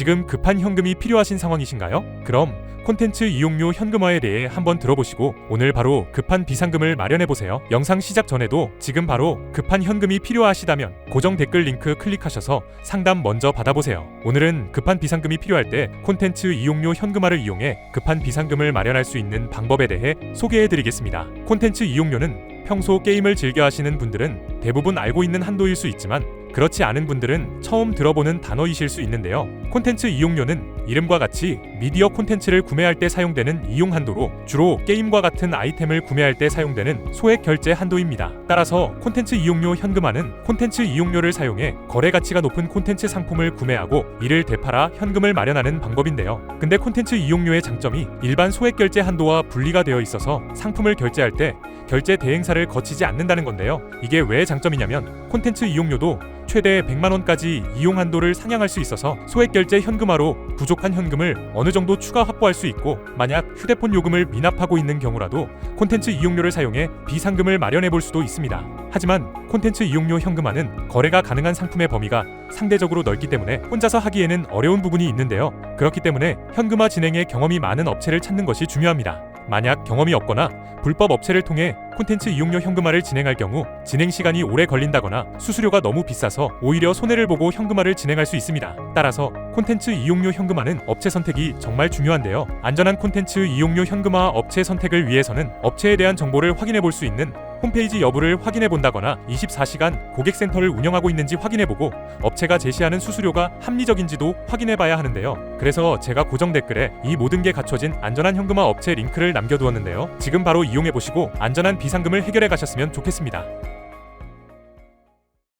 지금 급한 현금이 필요하신 상황이신가요? 그럼 콘텐츠 이용료 현금화에 대해 한번 들어보시고 오늘 바로 급한 비상금을 마련해 보세요. 영상 시작 전에도 지금 바로 급한 현금이 필요하시다면 고정 댓글 링크 클릭하셔서 상담 먼저 받아보세요. 오늘은 급한 비상금이 필요할 때 콘텐츠 이용료 현금화를 이용해 급한 비상금을 마련할 수 있는 방법에 대해 소개해 드리겠습니다. 콘텐츠 이용료는 평소 게임을 즐겨 하시는 분들은 대부분 알고 있는 한도일 수 있지만 그렇지 않은 분들은 처음 들어보는 단어이실 수 있는데요. 콘텐츠 이용료는 이름과 같이 미디어 콘텐츠를 구매할 때 사용되는 이용 한도로 주로 게임과 같은 아이템을 구매할 때 사용되는 소액 결제 한도입니다. 따라서 콘텐츠 이용료 현금화는 콘텐츠 이용료를 사용해 거래 가치가 높은 콘텐츠 상품을 구매하고 이를 되팔아 현금을 마련하는 방법인데요. 근데 콘텐츠 이용료의 장점이 일반 소액 결제 한도와 분리가 되어 있어서 상품을 결제할 때 결제 대행사를 거치지 않는다는 건데요. 이게 왜 장점이냐면 콘텐츠 이용료도 최대 100만 원까지 이용 한도를 상향할 수 있어서 소액 결제 현금화로 부족한 현금을 어느 정도 추가 확보할 수 있고 만약 휴대폰 요금을 미납하고 있는 경우라도 콘텐츠 이용료를 사용해 비상금을 마련해 볼 수도 있습니다. 하지만 콘텐츠 이용료 현금화는 거래가 가능한 상품의 범위가 상대적으로 넓기 때문에 혼자서 하기에는 어려운 부분이 있는데요. 그렇기 때문에 현금화 진행에 경험이 많은 업체를 찾는 것이 중요합니다. 만약 경험이 없거나 불법 업체를 통해 콘텐츠 이용료 현금화를 진행할 경우 진행 시간이 오래 걸린다거나 수수료가 너무 비싸서 오히려 손해를 보고 현금화를 진행할 수 있습니다. 따라서 콘텐츠 이용료 현금화는 업체 선택이 정말 중요한데요. 안전한 콘텐츠 이용료 현금화 업체 선택을 위해서는 업체에 대한 정보를 확인해 볼 수 있는 홈페이지 여부를 확인해 본다거나 24시간 고객센터를 운영하고 있는지 확인해 보고 업체가 제시하는 수수료가 합리적인지도 확인해 봐야 하는데요. 그래서 제가 고정 댓글에 이 모든 게 갖춰진 안전한 현금화 업체 링크를 남겨두었는데요. 지금 바로 이용해 보시고 안전한 비상금을 해결해 가셨으면 좋겠습니다.